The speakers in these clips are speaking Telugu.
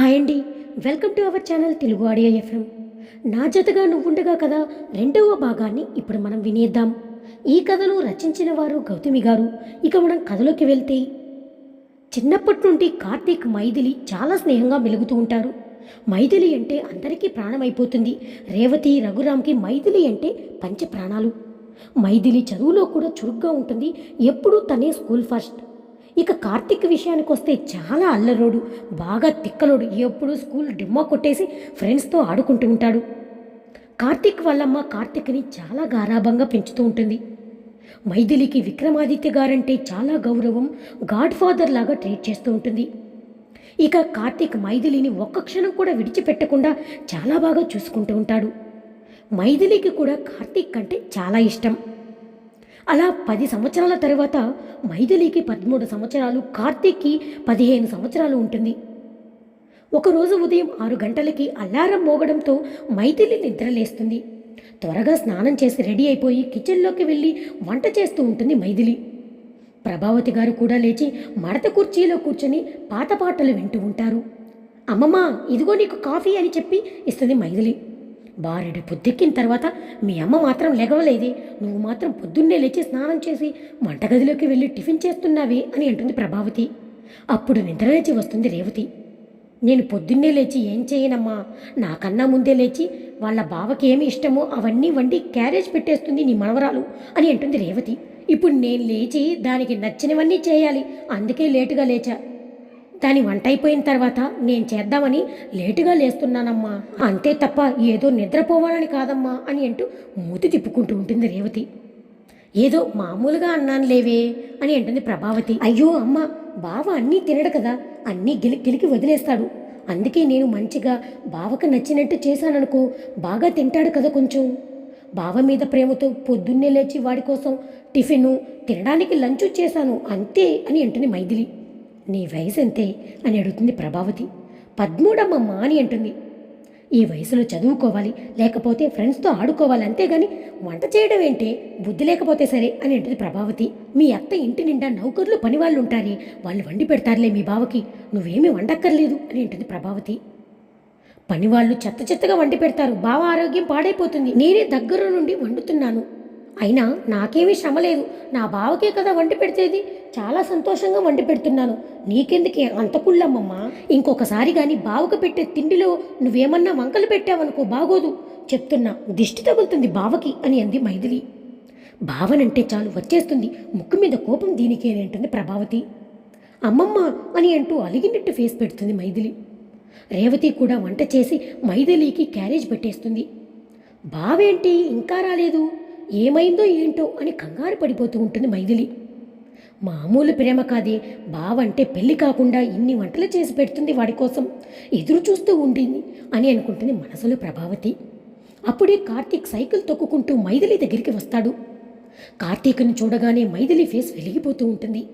హాయ్ అండి. Welcome to our channel Telugu audio FM. నా జతగా నువ్వుండగా కదా రెండవ భాగాన్ని ఇప్పుడు మనం వినేద్దాం. ఈ కథను రచించిన వారు గౌతమి గారు. ఇక మనం కథలోకి వెళ్తే చిన్నప్పటి నుండి కార్తీక్ మైథిలి చాలా స్నేహంగా మెలుగుతూ ఉంటారు. మైథిలి అంటే అందరికీ ప్రాణమైపోతుంది. రేవతి రఘురామ్కి మైథిలి అంటే పంచ ప్రాణాలు మైథిలి చదువులో కూడా చురుగ్గా ఉంటుంది. ఎప్పుడూ తనే స్కూల్ ఫస్ట్. ఇక కార్తీక్ విషయానికి వస్తే చాలా అల్లరోడు బాగా తిక్కలోడు. ఎప్పుడు స్కూల్ డిమ్మా కొట్టేసి ఫ్రెండ్స్తో ఆడుకుంటూ ఉంటాడు. కార్తీక్ వాళ్ళమ్మ కార్తీక్ని చాలా గారాభంగా పెంచుతూ ఉంటుంది. మైథిలికి విక్రమాదిత్య గారంటే చాలా గౌరవం గాడ్ ఫాదర్ లాగా ట్రీట్ చేస్తూ ఉంటుంది. ఇక కార్తీక్ మైథిలిని ఒక్క క్షణం కూడా విడిచిపెట్టకుండా చాలా బాగా చూసుకుంటూ ఉంటాడు. మైథిలికి కూడా కార్తీక్ అంటే చాలా ఇష్టం. అలా పది సంవత్సరాల తర్వాత మైథిలికి పదమూడు సంవత్సరాలు కార్తీక్కి పదిహేను సంవత్సరాలు ఉంటుంది. ఒకరోజు ఉదయం ఆరు గంటలకి అలారం మోగడంతో మైథిలి నిద్రలేస్తుంది. త్వరగా స్నానం చేసి రెడీ అయిపోయి కిచెన్లోకి వెళ్ళి వంట చేస్తూ ఉంటుంది మైథిలి. ప్రభావతి గారు కూడా లేచి మడత కుర్చీలో కూర్చొని పాత పాటలు వింటూ ఉంటారు. అమ్మమ్మ ఇదిగో నీకు కాఫీ అని చెప్పి ఇస్తుంది మైథిలి. బారెడు పొద్దెక్కిన తర్వాత మీ అమ్మ మాత్రం లెగవలేదే. నువ్వు మాత్రం పొద్దున్నే లేచి స్నానం చేసి వంటగదిలోకి వెళ్ళి టిఫిన్ చేస్తున్నావి అని అంటుంది ప్రభావతి. అప్పుడు నిద్రలేచి వస్తుంది రేవతి. నేను పొద్దున్నే లేచి ఏం చేయనమ్మా? నాకన్నా ముందే లేచి వాళ్ళ బావకి ఏమి ఇష్టమో అవన్నీ వండి క్యారేజ్ పెట్టేస్తుంది నీ మనవరాలు అని అంటుంది రేవతి. ఇప్పుడు నేను లేచి దానికి నచ్చినవన్నీ చేయాలి. అందుకే లేటుగా లేచా. దాని వంట అయిపోయిన తర్వాత నేను చేద్దామని లేటుగా లేస్తున్నానమ్మా. అంతే తప్ప ఏదో నిద్రపోవాలని కాదమ్మా అని అంటూ మూతి తిప్పుకుంటూ ఉంటుంది రేవతి. ఏదో మామూలుగా అన్నాను లేవే అని అంటుంది ప్రభావతి. అయ్యో అమ్మ బావ అన్నీ తినడు కదా అన్నీ గిలి గిలికి వదిలేస్తాడు. అందుకే నేను మంచిగా బావకు నచ్చినట్టు చేశాననుకో బాగా తింటాడు కదా కొంచెం. బావ మీద ప్రేమతో పొద్దున్నే లేచి వాడి కోసం టిఫిన్ తినడానికి లంచ్ చేశాను అంతే అని అంటుంది మైథిలి. నీ వయసు ఎంతే అని అడుగుతుంది ప్రభావతి. పద్మూడమ్మమ్మ అని అంటుంది. ఈ వయసులో చదువుకోవాలి లేకపోతే ఫ్రెండ్స్తో ఆడుకోవాలి అంతేగాని వంట చేయడం ఏంటి? బుద్ధి లేకపోతే సరే అని అంటుంది ప్రభావతి. మీ అత్త ఇంటి నిండా నౌకర్లు పనివాళ్ళు ఉంటారే వాళ్ళు వండి పెడతారులే మీ బావకి. నువ్వేమీ వండక్కర్లేదు అని అంటుంది ప్రభావతి. పనివాళ్ళు చెత్త చెత్తగా వండి పెడతారు. బావ ఆరోగ్యం పాడైపోతుంది. నేనే దగ్గర నుండి వండుతున్నాను. అయినా నాకేమీ శ్రమ లేదు. నా బావకే కదా వంట పెడితేది. చాలా సంతోషంగా వండి పెడుతున్నాను. నీకెందుకే అంత కుళ్ళమ్మమ్మా ఇంకొకసారి కానీ బావకు పెట్టే తిండిలో నువ్వేమన్నా వంకలు పెట్టావనుకో బాగోదు. చెప్తున్నా దిష్టి తగులుతుంది బావకి అని అంది మైథిలి. భావనంటే చాలు వచ్చేస్తుంది. ముక్కు మీద కోపం దీనికే అంటుంది ప్రభావతి. అమ్మమ్మ అని అంటూ అలిగినట్టు ఫేస్ పెడుతుంది మైథిలి. రేవతి కూడా వంట చేసి మైథిలికి క్యారేజ్ పెట్టేస్తుంది. బావేంటి? ఇంకా రాలేదు. ఏమైందో ఏంటో అని కంగారు పడిపోతూ ఉంటుంది మైథిలి. మామూలు ప్రేమ కాదే బావంటే పెళ్ళి కాకుండా ఇన్ని వంటలు చేసి పెడుతుంది వాడి కోసం. ఎదురు చూస్తూ ఉండింది అని అనుకుంటుంది మనసులో ప్రభావతి. అప్పుడే కార్తీక్ సైకిల్ తొక్కుకుంటూ మైథిలి దగ్గరికి వస్తాడు. కార్తీక్ను చూడగానే మైథిలి ఫేస్ వెలిగిపోతూ ఉంటుంది.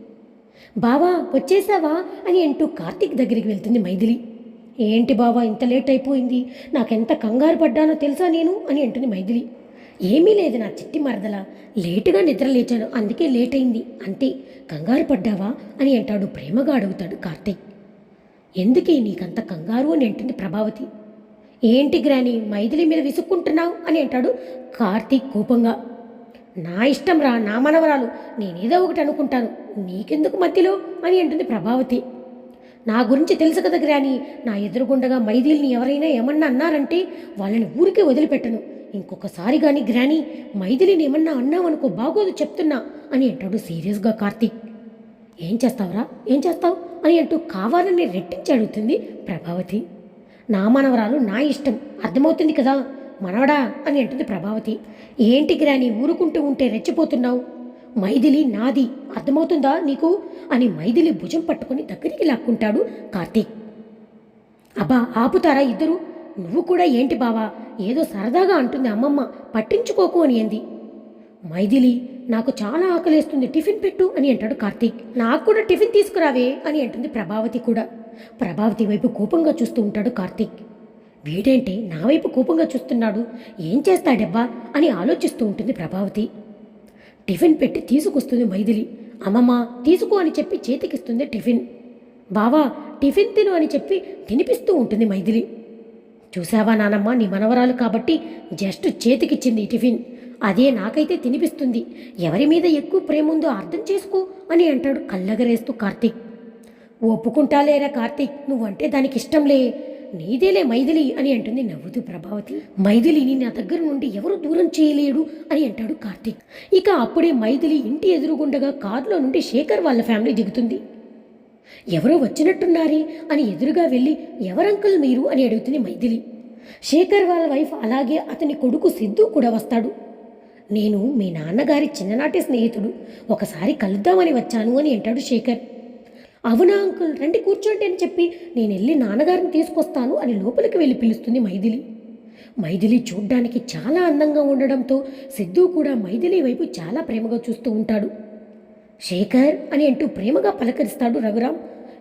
బావా వచ్చేసావా అని అంటూ కార్తీక్ దగ్గరికి వెళ్తుంది మైథిలి. ఏంటి బావా ఇంత లేట్ అయిపోయింది నాకెంత కంగారు పడ్డానో తెలుసా నేను అని అంటుంది మైథిలి. ఏమీ లేదు నా చిట్టి మరదల. లేటుగా నిద్ర లేచాను. అందుకే లేట్ అయింది అంతే. కంగారు పడ్డావా? అని అంటాడు ప్రేమగా అడుగుతాడు కార్తీక్. ఎందుకే నీకంత కంగారు అని అంటుంది ప్రభావతి. ఏంటి గ్రాని మైథిలి మీద విసుక్కుంటున్నావు? అని అంటాడు కార్తీక్ కోపంగా. నా ఇష్టం రా నా మనవరాలు. నేనేదో ఒకటి అనుకుంటాను. నీకెందుకు మధ్యలో? అని అంటుంది ప్రభావతి. నా గురించి తెలుసు కదా గ్రాని నా ఎదురుగుండగా మైథిలిని ఎవరైనా ఏమన్నా అన్నారంటే వాళ్ళని ఊరికే వదిలిపెట్టను. ఇంకొకసారి కానీ గ్రాని మైథిలిని ఏమన్నా అన్నావనుకో బాగోదు చెప్తున్నా అని అంటాడు సీరియస్గా కార్తీక్. ఏం చేస్తావురా? ఏం చేస్తావు? అని అంటూ కావాలని రెట్టించి అడుగుతుంది ప్రభావతి. నా మనవరాలు నా ఇష్టం అర్థమవుతుంది కదా? మనవడా? అని అంటుంది ప్రభావతి. ఏంటి గ్రాని ఊరుకుంటూ ఉంటే రెచ్చిపోతున్నావు? మైథిలి నాది అర్థమవుతుందా నీకు? అని మైథిలి భుజం పట్టుకొని దగ్గరికి లాక్కుంటాడు కార్తీక్. అబ్బా ఆపుతారా ఇద్దరు? నువ్వు కూడా ఏంటి బావా? ఏదో సరదాగా అంటుంది అమ్మమ్మ. పట్టించుకోకు అని అంది మైథిలి నాకు చాలా ఆకలేస్తుంది. టిఫిన్ పెట్టు అని అంటాడు కార్తీక్. నాకు కూడా టిఫిన్ తీసుకురావే అని అంటుంది ప్రభావతి కూడా. ప్రభావతి వైపు కోపంగా చూస్తూ ఉంటాడు కార్తీక్. వీడేంటి నా వైపు కోపంగా చూస్తున్నాడు? ఏం చేస్తాడబ్బా? అని ఆలోచిస్తూ ఉంటుంది ప్రభావతి. టిఫిన్ పెట్టి తీసుకొస్తుంది మైథిలి. అమ్మమ్మ తీసుకో అని చెప్పి చేతికిస్తుంది టిఫిన్. బావా టిఫిన్ తిను అని చెప్పి తినిపిస్తూ ఉంటుంది మైథిలి. చూసావా నానమ్మ నీ మనవరాలు కాబట్టి జస్ట్ చేతికిచ్చింది ఈ టిఫిన్. అదే నాకైతే తినిపిస్తుంది. ఎవరి మీద ఎక్కువ ప్రేమ ఉందో అర్థం చేసుకో అని అంటాడు కళ్ళగరేస్తూ కార్తీక్. ఒప్పుకుంటాలేరా కార్తీక్? నువ్వంటే దానికి ఇష్టంలే. నీదేలే మైథిలి అని అంటుంది నవ్వుతూ ప్రభావతి. మైథిలిని నా దగ్గర నుండి ఎవరు దూరం చేయలేడు అని అంటాడు కార్తీక్. ఇక అప్పుడే మైథిలి ఇంటి ఎదురుగుండగా కారులో నుండి శేఖర్ వాళ్ళ ఫ్యామిలీ దిగుతుంది. ఎవరో వచ్చినట్టున్నారే అని ఎదురుగా వెళ్ళి ఎవరంకుల్ మీరు? అని అడుగుతుంది మైథిలి. శేఖర్ వాళ్ళ వైఫ్ అలాగే అతని కొడుకు సిద్ధు కూడా వస్తాడు. నేను మీ నాన్నగారి చిన్ననాటి స్నేహితుడు. ఒకసారి కలుద్దామని వచ్చాను అని అంటాడు శేఖర్. అవునా అంకుల్? రండి కూర్చోండి అని చెప్పి నేను వెళ్ళి నాన్నగారిని తీసుకొస్తాను అని లోపలికి వెళ్ళి పిలుస్తుంది మైథిలి. మైథిలి చూడ్డానికి చాలా అందంగా ఉండడంతో సిద్ధు కూడా మైథిలి వైపు చాలా ప్రేమగా చూస్తూ ఉంటాడు. శేఖర్ అని అంటూ ప్రేమగా పలకరిస్తాడు రఘురాం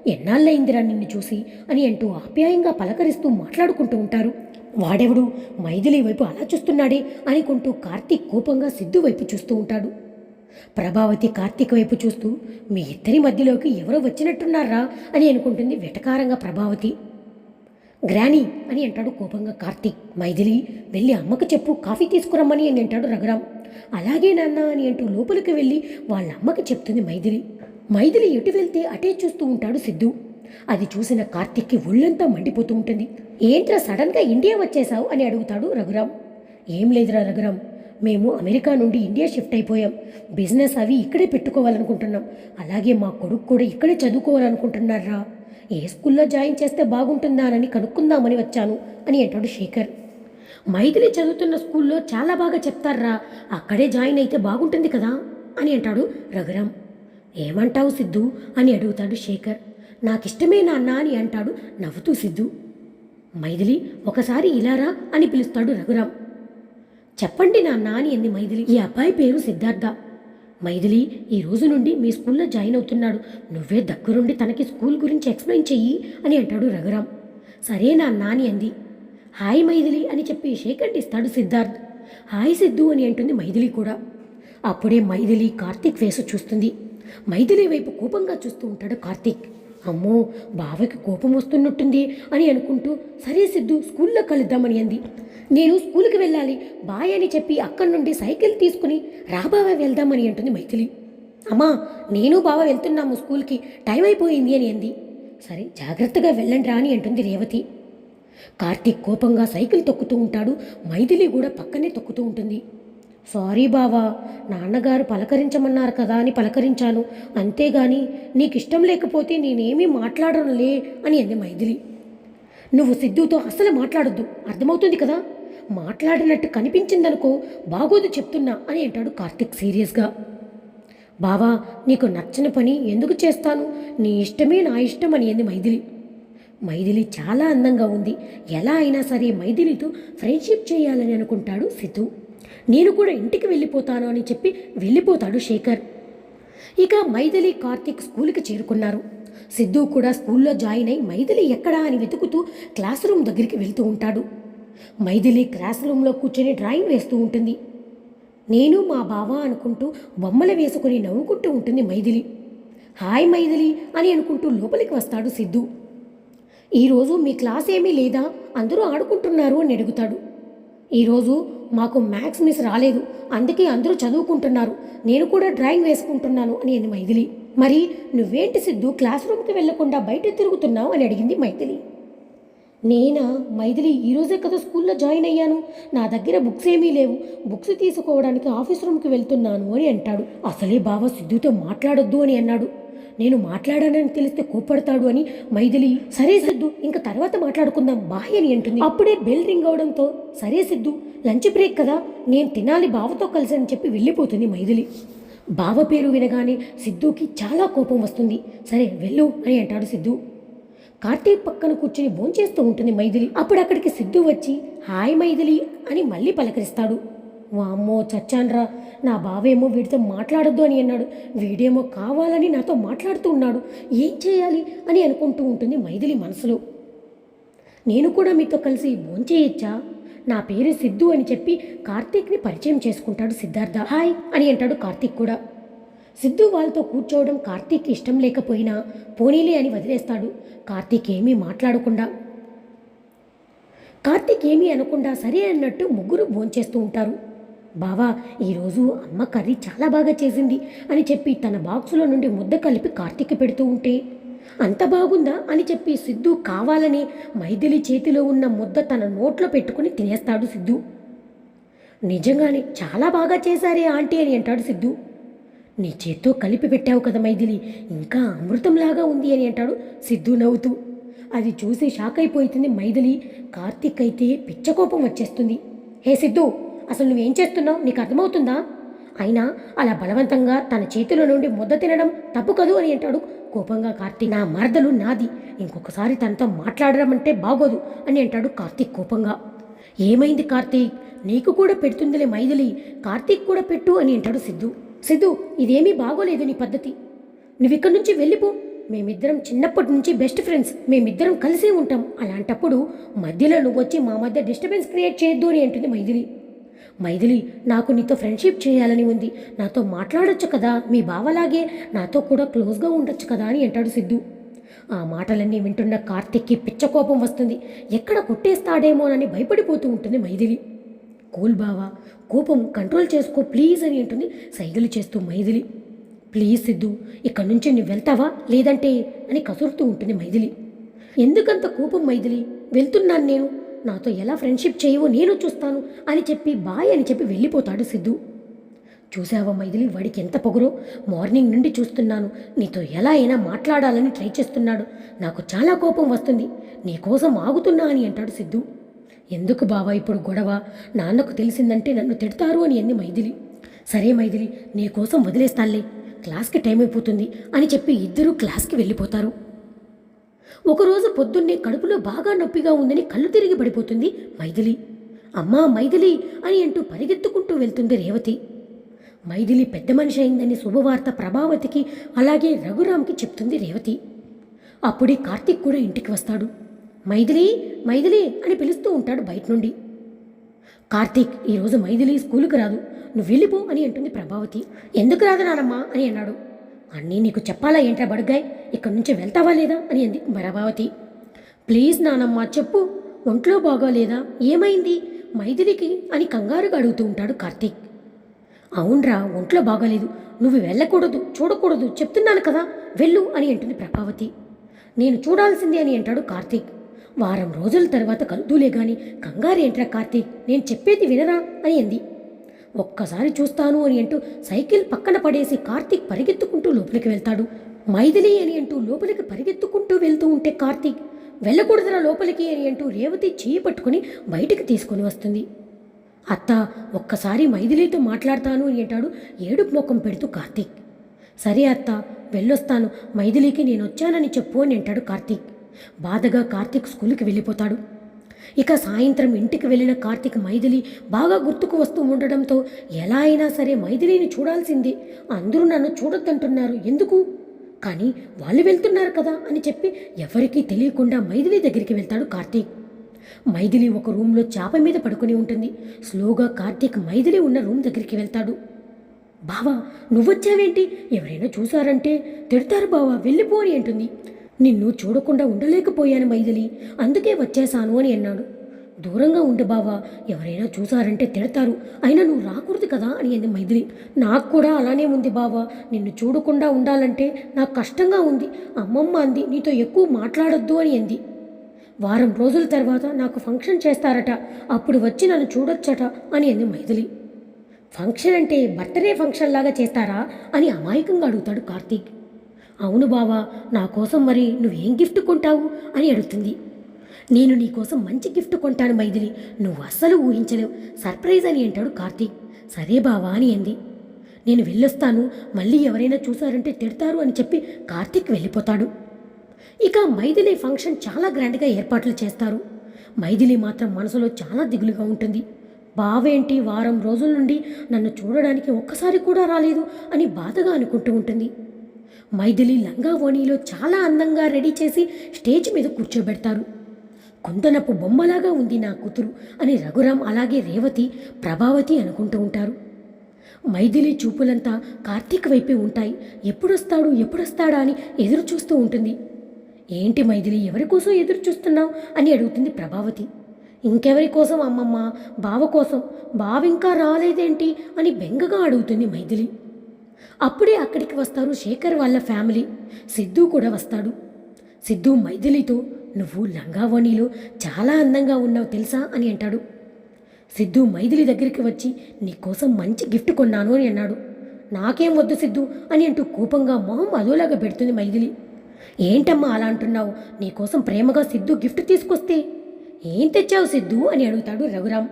ఎన్నాళ్ళయిందిరా నిన్ను చూసి అని అంటూ ఆప్యాయంగా పలకరిస్తూ మాట్లాడుకుంటూ ఉంటారు. వాడెవడు? మైథిలి వైపు అలా చూస్తున్నాడే అనుకుంటూ కార్తీక్ కోపంగా సిద్ధు వైపు చూస్తూ ఉంటాడు. ప్రభావతి కార్తీక్ వైపు చూస్తూ మీ ఇద్దరి మధ్యలోకి ఎవరో వచ్చినట్టున్నారా అని అనుకుంటుంది వెటకారంగా ప్రభావతి. గ్రానీ అని అంటాడు కోపంగా కార్తీక్. మైథిలి వెళ్ళి అమ్మకు చెప్పు కాఫీ తీసుకురమ్మని అని అంటాడు రఘురామ్. అలాగే నాన్న అని అంటూ లోపలికి వెళ్ళి వాళ్ళ అమ్మకి చెప్తుంది మైథిలి. మైథిలి ఎటు వెళ్తే అటే చూస్తూ ఉంటాడు సిద్ధు. అది చూసిన కార్తీక్కి ఒళ్ళంతా మండిపోతూ ఉంటుంది. ఏంట్రా సడన్గా ఇండియా వచ్చేసావు అని అడుగుతాడు రఘురామ్. ఏం లేదురా రఘురామ్. మేము అమెరికా నుండి ఇండియా షిఫ్ట్ అయిపోయాం. బిజినెస్ అవి ఇక్కడే పెట్టుకోవాలనుకుంటున్నాం. అలాగే మా కొడుకు కూడా ఇక్కడే చదువుకోవాలనుకుంటున్నారా? ఏ స్కూల్లో జాయిన్ చేస్తే బాగుంటుందానని కనుక్కుందామని వచ్చాను అని అంటాడు శేఖర్. మైథిలి చదువుతున్న స్కూల్లో చాలా బాగా చెప్తారా అక్కడే జాయిన్ అయితే బాగుంటుంది కదా అని అంటాడు రఘురామ్. ఏమంటావు సిద్ధు అని అడుగుతాడు శేఖర్. నాకిష్టమే నాన్న అని అంటాడు నవ్వుతూ సిద్ధు. మైథిలి ఒకసారి ఇలారా అని పిలుస్తాడు రఘురామ్. చెప్పండి నాన్న అని అంది మైథిలి. ఈ అబ్బాయి పేరు సిద్ధార్థ. మైథిలి ఈ రోజు నుండి మీ స్కూల్లో జాయిన్ అవుతున్నాడు. నువ్వే దగ్గరుండి తనకి స్కూల్ గురించి ఎక్స్ప్లెయిన్ చెయ్యి అని అంటాడు రఘురామ్. సరే నాన్న అని అంది. హాయ్ మైథిలి అని చెప్పి షేక్ ఇస్తాడు సిద్ధార్థ్. హాయ్ సిద్ధు అని అంటుంది మైథిలి కూడా. అప్పుడే మైథిలి కార్తీక్ వేసు చూస్తుంది. మైథిలి వైపు కోపంగా చూస్తూ ఉంటాడు కార్తీక్. అమ్మో బావకి కోపం వస్తున్నట్టుంది అని అనుకుంటూ సరే సిద్ధు స్కూల్లో కలుద్దామని అంది. నేను స్కూల్కి వెళ్ళాలి బాయ్ అని చెప్పి అక్కడి నుండి సైకిల్ తీసుకుని రాబావ వెళ్దామని అంటుంది మైథిలి. అమ్మా నేను బావ వెళ్తున్నాము స్కూల్కి టైం అయిపోయింది అని అంది. సరే జాగ్రత్తగా వెళ్ళండి రా అని అంటుంది రేవతి. కార్తీక్ కోపంగా సైకిల్ తొక్కుతూ ఉంటాడు. మైథిలి కూడా పక్కనే తొక్కుతూ ఉంటుంది. సారీ బావా నాన్నగారు పలకరించమన్నారు కదా అని పలకరించాను. అంతేగాని నీకు ఇష్టం లేకపోతే నేనేమీ మాట్లాడనులే అని అంది మైథిలి. నువ్వు సిద్ధుతో అసలు మాట్లాడొద్దు. అర్థమవుతుంది కదా? మాట్లాడినట్టు కనిపించిందనుకో బాగోదు చెప్తున్నా అని అంటాడు కార్తిక్ సీరియస్గా. బావా నీకు నచ్చని పని ఎందుకు చేస్తాను? నీ ఇష్టమే నా ఇష్టం అని అంది మైథిలి. మైథిలి చాలా అందంగా ఉంది. ఎలా అయినా సరే మైథిలితో ఫ్రెండ్షిప్ చేయాలని అనుకుంటాడు సిద్ధు. నేను కూడా ఇంటికి వెళ్ళిపోతాను అని చెప్పి వెళ్ళిపోతాడు శేఖర్. ఇక మైథిలి కార్తీక్ స్కూల్కి చేరుకున్నారు. సిద్ధు కూడా స్కూల్లో జాయిన్ అయి మైథిలి ఎక్కడా అని వెతుకుతూ క్లాస్ రూమ్ దగ్గరికి వెళ్తూ ఉంటాడు. మైథిలి క్లాస్ రూమ్లో కూర్చొని డ్రాయింగ్ వేస్తూ ఉంటుంది. నేను మా బావ అనుకుంటూ బొమ్మలు వేసుకుని నవ్వుకుంటూ ఉంటుంది మైథిలి. హాయ్ మైథిలి అని అనుకుంటూ లోపలికి వస్తాడు సిద్ధు. ఈరోజు మీ క్లాస్ ఏమీ లేదా? అందరూ ఆడుకుంటున్నారు అని అడుగుతాడు. ఈరోజు మాకు మ్యాథ్స్ మిస్ రాలేదు. అందుకే అందరూ చదువుకుంటున్నారు. నేను కూడా డ్రాయింగ్ వేసుకుంటున్నాను అని అంది మైథిలి. మరి నువ్వేంటి సిద్ధు? క్లాస్ రూమ్కి వెళ్ళకుండా బయట తిరుగుతున్నావు అని అడిగింది మైథిలి. నేనా? మైథిలి ఈరోజే కదా స్కూల్లో జాయిన్ అయ్యాను. నా దగ్గర బుక్స్ ఏమీ లేవు. బుక్స్ తీసుకోవడానికి ఆఫీస్ రూమ్కి వెళ్తున్నాను అని అంటాడు. అసలే బావ సిద్ధుతో మాట్లాడొద్దు అని అన్నాడు. నేను మాట్లాడానని తెలిస్తే కోపడతాడు అని మైథిలి సరే సిద్ధు ఇంకా తర్వాత మాట్లాడుకుందాం బాయ్ అని అంటుంది. అప్పుడే బెల్ రింగ్ అవడంతో సరే సిద్ధు లంచ్ బ్రేక్ కదా నేను తినాలి బావతో కలిసి అని చెప్పి వెళ్ళిపోతుంది మైథిలి. బావ పేరు వినగానే సిద్ధుకి చాలా కోపం వస్తుంది. సరే వెళ్ళు అని అంటాడు సిద్ధు. కార్తీక్ పక్కన కూర్చుని భోంచేస్తూ ఉంటుంది మైథిలి. అప్పుడు అక్కడికి సిద్ధు వచ్చి హాయ్ మైథిలి అని మళ్ళీ పలకరిస్తాడు. వామ్మో చచ్చాన్రా. నా బావేమో వీడితో మాట్లాడొద్దు అని అన్నాడు. వీడేమో కావాలని నాతో మాట్లాడుతూ ఉన్నాడు. ఏం చేయాలి అని అనుకుంటూ ఉంటుంది మైథిలి మనసులో. నేను కూడా మీతో కలిసి భోంచేయచ్చా? నా పేరు సిద్ధు అని చెప్పి కార్తీక్ని పరిచయం చేసుకుంటాడు సిద్ధార్థ. హాయ్ అని అంటాడు కార్తీక్ కూడా. సిద్ధు వాళ్ళతో కూర్చోవడం కార్తీక్ ఇష్టం లేకపోయినా పోనీలే అని వదిలేస్తాడు. కార్తీక్ ఏమీ మాట్లాడకుండా. కార్తీక్ ఏమీ అనకుండా సరే అన్నట్టు ముగ్గురు భోంచేస్తూ ఉంటారు. బావా ఈరోజు అమ్మ కర్రీ చాలా బాగా చేసింది అని చెప్పి తన బాక్సులో నుండి ముద్ద కలిపి కార్తీక్ పెడుతూ ఉంటే అంత బాగుందా అని చెప్పి సిద్ధు కావాలని మైథిలి చేతిలో ఉన్న ముద్ద తన నోట్లో పెట్టుకుని తినేస్తాడు సిద్ధు. నిజంగానే చాలా బాగా చేశారే ఆంటీ అని అంటాడు సిద్ధు. నీ చేత్తో కలిపి పెట్టావు కదా మైథిలి ఇంకా అమృతంలాగా ఉంది అని అంటాడు సిద్ధు నవ్వుతూ. అది చూసి షాక్ అయిపోతుంది మైథిలి కార్తీక్ అయితే పిచ్చకోపం వచ్చేస్తుంది. హే సిద్ధు! అసలు నువ్వేం చేస్తున్నావు? నీకు అర్థమవుతుందా? అయినా అలా బలవంతంగా తన చేతిలో నుండి ముద్ద తినడం తప్పు కదూ అని అంటాడు కోపంగా కార్తీక్. నా మరదలు నాది. ఇంకొకసారి తనతో మాట్లాడడం అంటే బాగోదు అని అంటాడు కార్తీక్ కోపంగా. ఏమైంది కార్తీక్? నీకు కూడా పెడుతుందిలే మైథిలి. కార్తీక్ కూడా పెట్టు అని అంటాడు సిద్ధు. సిద్ధు ఇదేమీ బాగోలేదు నీ పద్ధతి. నువ్వు ఇక్కడి నుంచి వెళ్ళిపో. మేమిద్దరం చిన్నప్పటి నుంచి బెస్ట్ ఫ్రెండ్స్. మేమిద్దరం కలిసే ఉంటాం. అలాంటప్పుడు మధ్యలో నువ్వు వచ్చి మా మధ్య డిస్టర్బెన్స్ క్రియేట్ చేయొద్దు అని అంటుంది మైథిలి. మైథిలి నాకు నీతో ఫ్రెండ్షిప్ చేయాలని ఉంది. నాతో మాట్లాడొచ్చు కదా మీ బావలాగే. నాతో కూడా క్లోజ్గా ఉండొచ్చు కదా అని అంటాడు సిద్ధు. ఆ మాటలన్నీ వింటున్న కార్తిక్కి పిచ్చ కోపం వస్తుంది. ఎక్కడ కొట్టేస్తాడేమోనని భయపడిపోతూ ఉంటుంది మైథిలి. కూల్ బావా కోపం కంట్రోల్ చేసుకో ప్లీజ్ అని అంటుంది సైగలు చేస్తూ మైథిలి. ప్లీజ్ సిద్ధు ఇక్కడి నుంచి నువ్వు వెళ్తావా? లేదంటే అని కసురుతూ ఉంటుంది మైథిలి. ఎందుకంత కోపం మైథిలి? వెళ్తున్నాను నేను. నాతో ఎలా ఫ్రెండ్షిప్ చేయవో నేను చూస్తాను అని చెప్పి బాయ్ అని చెప్పి వెళ్ళిపోతాడు సిద్ధు. చూసావా మైథిలి వాడికి ఎంత పొగరో? మార్నింగ్ నుండి చూస్తున్నాను. నీతో ఎలా అయినా మాట్లాడాలని ట్రై చేస్తున్నాడు. నాకు చాలా కోపం వస్తుంది. నీకోసం ఆగుతున్నా అని అంటాడు సిద్ధు. ఎందుకు బావా ఇప్పుడు గొడవ? నాన్నకు తెలిసిందంటే నన్ను తిడతారు అని అంది మైథిలి. సరే మైథిలి నీకోసం వదిలేస్తానులే. క్లాస్కి టైం అయిపోతుంది అని చెప్పి ఇద్దరూ క్లాస్కి వెళ్ళిపోతారు. ఒకరోజు పొద్దున్నే కడుపులో బాగా నొప్పిగా ఉందని కళ్ళు తిరిగి పడిపోతుంది మైథిలి. అమ్మా మైథిలి అని అంటూ పరిగెత్తుకుంటూ వెళ్తుంది రేవతి. మైథిలి పెద్ద మనిషి అయిందని శుభవార్త ప్రభావతికి అలాగే రఘురామ్కి చెప్తుంది రేవతి. అప్పుడే కార్తీక్ కూడా ఇంటికి వస్తాడు. మైథిలి మైథిలి అని పిలుస్తూ ఉంటాడు బయట నుండి. కార్తీక్ ఈరోజు మైథిలి స్కూలుకు రాదు. నువ్వు వెళ్ళిపో అని అంటుంది ప్రభావతి. ఎందుకు రాదు నానమ్మా అని అన్నాడు. అన్నీ నీకు చెప్పాలా ఏంట్రా బడుగ్గాయ్? ఇక్కడి నుంచి వెళ్తావా లేదా? అని అంది ప్రభావతి ప్లీజ్ నానమ్మ చెప్పు. ఒంట్లో బాగోలేదా? ఏమైంది? మైథిలికి అని కంగారుగా అడుగుతూ ఉంటాడు కార్తీక్. అవునరా ఒంట్లో బాగోలేదు. నువ్వు వెళ్ళకూడదు చూడకూడదు. చెప్తున్నాను కదా వెళ్ళు అని అంటుంది ప్రభావతి. నేను చూడాల్సిందే అని అంటాడు కార్తీక్. వారం రోజుల తర్వాత కలుదులే గాని కంగారేంట్రా కార్తీక్? నేను చెప్పేది వినరా? అని అంది. ఒక్కసారి చూస్తాను అని అంటూ సైకిల్ పక్కన పడేసి కార్తీక్ పరిగెత్తుకుంటూ లోపలికి వెళ్తాడు. మైథిలి అని అంటూ లోపలికి పరిగెత్తుకుంటూ వెళ్తూ ఉంటే కార్తీక్ వెళ్ళకూడదురా లోపలికి అని అంటూ రేవతి చేయి పట్టుకుని బయటికి తీసుకొని వస్తుంది. అత్త ఒక్కసారి మైథిలితో మాట్లాడతాను అని అంటాడు ఏడుపు ముఖం పెడుతూ కార్తీక్. సరే అత్త వెళ్ళొస్తాను. మైథిలికి నేను వచ్చానని చెప్పు అని అంటాడు కార్తీక్. బాధగా కార్తీక్ స్కూల్కి వెళ్ళిపోతాడు. ఇక సాయంత్రం ఇంటికి వెళ్ళిన కార్తీక్ మైథిలి బాగా గుర్తుకు వస్తూ ఉండడంతో ఎలా అయినా సరే మైథిలిని చూడాల్సిందే. అందరూ నన్ను చూడొద్దంటున్నారు. ఎందుకు? కానీ వాళ్ళు వెళ్తున్నారు కదా అని చెప్పి ఎవరికీ తెలియకుండా మైథిలి దగ్గరికి వెళ్తాడు కార్తీక్. మైథిలి ఒక రూమ్లో చాప మీద పడుకుని ఉంటుంది. స్లోగా కార్తీక్ మైథిలి ఉన్న రూమ్ దగ్గరికి వెళ్తాడు. బావా నువ్వొచ్చావేంటి? ఎవరైనా చూసారంటే తిడతారు బావా వెళ్ళిపోని అంటుంది. నిన్ను చూడకుండా ఉండలేకపోయాను మైథిలి. అందుకే వచ్చేశాను అని అన్నాడు. దూరంగా ఉండు బావా ఎవరైనా చూసారంటే తిడతారు. అయినా నువ్వు రాకూడదు కదా అని అంది మైథిలి. నాకు కూడా అలానే ఉంది బావా. నిన్ను చూడకుండా ఉండాలంటే నాకు కష్టంగా ఉంది. అమ్మమ్మ అంది నీతో ఎక్కువ మాట్లాడొద్దు అని అంది. వారం రోజుల తర్వాత నాకు ఫంక్షన్ చేస్తారట. అప్పుడు వచ్చి నన్ను చూడొచ్చట అని అంది మైథిలి. ఫంక్షన్ అంటే బర్త్డే ఫంక్షన్ లాగా చేస్తారా అని అమాయకంగా అడుగుతాడు కార్తీక్. అవును బావా నా కోసం మరి నువ్వేం గిఫ్ట్ కొంటావు అని అడుగుతుంది. నేను నీ కోసం మంచి గిఫ్ట్ కొంటాను మైథిలి నువ్వు అస్సలు ఊహించలేవు. సర్ప్రైజ్ అని అంటాడు కార్తీక్. సరే బావా అని అంది. నేను వెళ్ళొస్తాను మళ్ళీ ఎవరైనా చూశారంటే తిడతారు అని చెప్పి కార్తీక్ వెళ్ళిపోతాడు. ఇక మైథిలి ఫంక్షన్ చాలా గ్రాండ్గా ఏర్పాట్లు చేస్తారు. మైథిలి మాత్రం మనసులో చాలా దిగులుగా ఉంటుంది. బావేంటి వారం రోజుల నుండి నన్ను చూడడానికి ఒక్కసారి కూడా రాలేదు అని బాధగా అనుకుంటూ ఉంటుంది. మైథిలి లంగా ఓణీలో చాలా అందంగా రెడీ చేసి స్టేజ్ మీద కూర్చోబెడతారు. కుందనపు బొమ్మలాగా ఉంది నా కూతురు అని రఘురాం అలాగే రేవతి ప్రభావతి అనుకుంటూ ఉంటారు. మైథిలి చూపులంతా కార్తీక్ వైపే ఉంటాయి. ఎప్పుడొస్తాడు ఎప్పుడొస్తాడా అని ఎదురు చూస్తూ ఉంటుంది. ఏంటి మైథిలి ఎవరి కోసం ఎదురు చూస్తున్నావు అని అడుగుతుంది ప్రభావతి. ఇంకెవరి కోసం అమ్మమ్మ బావ కోసం బావ ఇంకా రాలేదేంటి అని బెంగగా అడుగుతుంది మైథిలి. అప్పుడే అక్కడికి వస్తారు శేఖర్ వాళ్ళ ఫ్యామిలీ. సిద్ధు కూడా వస్తాడు. సిద్ధు మైథిలితో నువ్వు లంగావణిలో చాలా అందంగా ఉన్నావు తెలుసా? అని అంటాడు. సిద్ధు మైథిలి దగ్గరికి వచ్చి నీకోసం మంచి గిఫ్ట్ కొన్నాను అని అన్నాడు. నాకేం వద్దు సిద్ధు అని అంటూ కోపంగా మొహం అదోలాగా పెడుతుంది మైథిలి. ఏంటమ్మా అలా అంటున్నావు? నీకోసం ప్రేమగా సిద్ధు గిఫ్ట్ తీసుకొస్తే ఏం తెచ్చావు సిద్ధు? అని అడుగుతాడు రఘురామ్.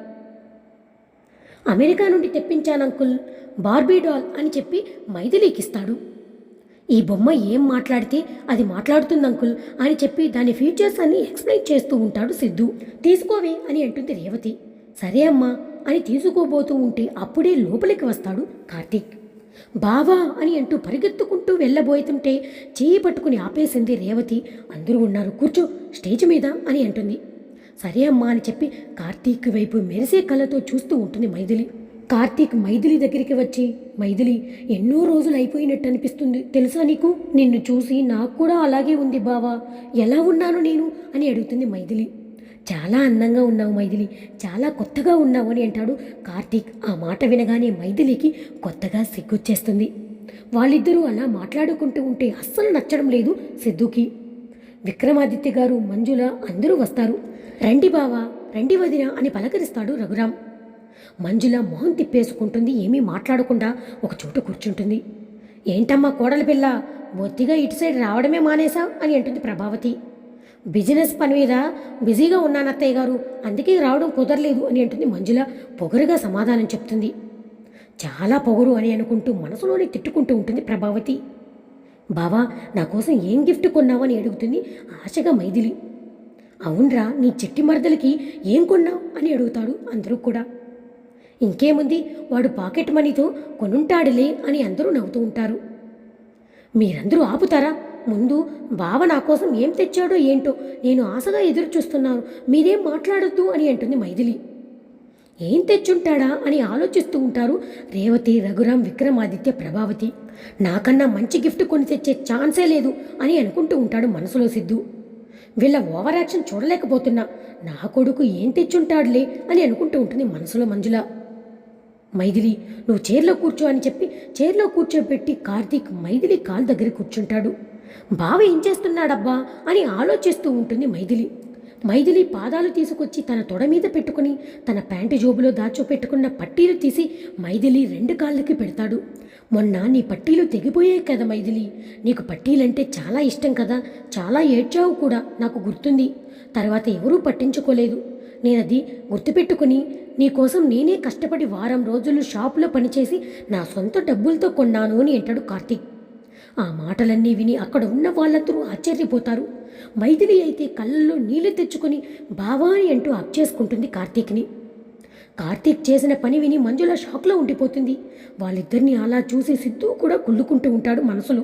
అమెరికా నుండి తెప్పించాను అంకుల్. బార్బీ డాల్ అని చెప్పి మైథిలీకిస్తాడు. ఈ బొమ్మ ఏం మాట్లాడితే అది మాట్లాడుతుంది అంకుల్ అని చెప్పి దాని ఫీచర్స్ అన్ని ఎక్స్ప్లెయిన్ చేస్తూ ఉంటాడు సిద్ధు. తీసుకోవే అని అంటుంది రేవతి. సరే అమ్మా అని తీసుకోబోతూ ఉంటే అప్పుడే లోపలికి వస్తాడు కార్తీక్. బావా అని అంటూ పరిగెత్తుకుంటూ వెళ్ళబోతుంటే చేయి పట్టుకుని ఆపేసింది రేవతి. అందరూ ఉన్నారు కూర్చో స్టేజ్ మీద అని అంటుంది. సరే అమ్మా అని చెప్పి కార్తీక్ వైపు మెరిసే కళ్ళతో చూస్తూ ఉంటుంది మైథిలి. కార్తీక్ మైథిలి దగ్గరికి వచ్చి మైథిలి ఎన్నో రోజులు అయిపోయినట్టు అనిపిస్తుంది. తెలుసా నీకు? నిన్ను చూసి నాకు కూడా అలాగే ఉంది బావా. ఎలా ఉన్నాను నేను? అని అడుగుతుంది మైథిలి. చాలా అందంగా ఉన్నావు మైథిలి. చాలా కొత్తగా ఉన్నావు అని అంటాడు కార్తీక్. ఆ మాట వినగానే మైథిలికి కొత్తగా సిగ్గొచ్చేస్తుంది. వాళ్ళిద్దరూ అలా మాట్లాడుకుంటూ ఉంటే అస్సలు నచ్చడం లేదు సిద్ధుకి. విక్రమాదిత్య గారు మంజుల అందరూ వస్తారు. రండి బావా రండి వదిన అని పలకరిస్తాడు రఘురాం మంజుల మొహం తిప్పేసుకుంటుంది ఏమీ మాట్లాడకుండా ఒక చోట కూర్చుంటుంది. ఏంటమ్మా కోడలి పిల్ల బొత్తిగా ఇటు సైడ్ రావడమే మానేసా అని అంటుంది ప్రభావతి. బిజినెస్ పని మీద బిజీగా ఉన్నానత్తయ్య గారు అందుకే రావడం కుదరలేదు అని అంటుంది మంజుల పొగరుగా సమాధానం చెప్తుంది. చాలా పొగరు అని అనుకుంటూ మనసులోనే తిట్టుకుంటూ ఉంటుంది ప్రభావతి. బావా నా కోసం ఏం గిఫ్ట్ కొన్నావు అని అడుగుతుంది ఆశగా మైథిలి. అవునరా నీ చెట్టి మరదలకి ఏం కొన్నావు? అని అడుగుతాడు అందరూ కూడా. ఇంకేముంది వాడు పాకెట్ మనీతో కొనుంటాడులే అని అందరూ నవ్వుతూ ఉంటారు. మీరందరూ ఆపుతారా? ముందు బావ నా కోసం ఏం తెచ్చాడో ఏంటో నేను ఆశగా ఎదురు చూస్తున్నాను మీరేం మాట్లాడొద్దు అని అంటుంది మైథిలి. ఏం తెచ్చుంటాడా అని ఆలోచిస్తూ ఉంటారు రేవతి రఘురాం విక్రమాదిత్య ప్రభావతి. నాకన్నా మంచి గిఫ్ట్ కొని తెచ్చే ఛాన్సే లేదు అని అనుకుంటూ ఉంటాడు మనసులో సిద్ధు. వీళ్ళ ఓవర్ యాక్షన్ చూడలేకపోతున్నా. నా కొడుకు ఏం తెచ్చుంటాడులే అని అనుకుంటూ ఉంటుంది మనసులో మంజుల. మైథిలి నువ్వు చైర్లో కూర్చో అని చెప్పి చైర్లో కూర్చోబెట్టి కార్తీక్ మైథిలి కాల్ దగ్గర కూర్చుంటాడు. బావ ఏం చేస్తున్నాడబ్బా అని ఆలోచిస్తూ ఉంటుంది మైథిలి. మైథిలి పాదాలు తీసుకొచ్చి తన తొడ మీద పెట్టుకుని తన ప్యాంటు జోబులో దాచోపెట్టుకున్న పట్టీలు తీసి మైథిలి రెండు కాళ్ళకి పెడతాడు. మొన్న నీ పట్టీలు తెగిపోయాయి కదా మైథిలి. నీకు పట్టీలంటే చాలా ఇష్టం కదా. చాలా ఏడ్చావు కూడా. నాకు గుర్తుంది. తర్వాత ఎవరూ పట్టించుకోలేదు. నేనది గుర్తుపెట్టుకుని నీకోసం నేనే కష్టపడి వారం రోజులు షాపులో పనిచేసి నా సొంత డబ్బులతో కొన్నాను అని అంటాడు కార్తీక్. ఆ మాటలన్నీ విని అక్కడ ఉన్న వాళ్ళందరూ ఆశ్చర్యపోతారు. మైథిలి అయితే కళ్ళల్లో నీళ్ళు తెచ్చుకొని బావాని అంటూ అప్ చేసుకుంటుంది కార్తీక్ని. కార్తీక్ చేసిన పని విని మంజుల షాక్లో ఉండిపోతుంది. వాళ్ళిద్దరిని అలా చూసి సిద్ధు కూడా కుళ్ళుకుంటూ ఉంటాడు మనసులో.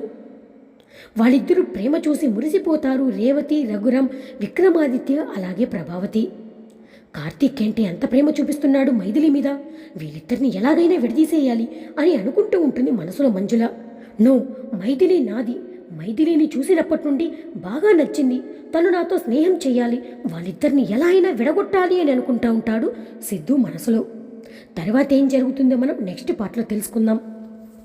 వాళ్ళిద్దరూ ప్రేమ చూసి మురిసిపోతారు రేవతి రఘురం విక్రమాదిత్య అలాగే ప్రభావతి. కార్తీక్ ఏంటి ఎంత ప్రేమ చూపిస్తున్నాడు మైథిలి మీద? వీళ్ళిద్దరిని ఎలాగైనా విడదీసేయాలి అని అనుకుంటూ ఉంటుంది మనసులో మంజుల. నో మైథిలి నాది. మైథిలిని చూసినప్పటి నుండి బాగా నచ్చింది. తను నాతో స్నేహం చేయాలి. వాళ్ళిద్దరిని ఎలా అయినా విడగొట్టాలి అని అనుకుంటా ఉంటాడు సిద్ధు మనసులో. తర్వాత ఏం జరుగుతుందో మనం నెక్స్ట్ పార్ట్లో తెలుసుకుందాం.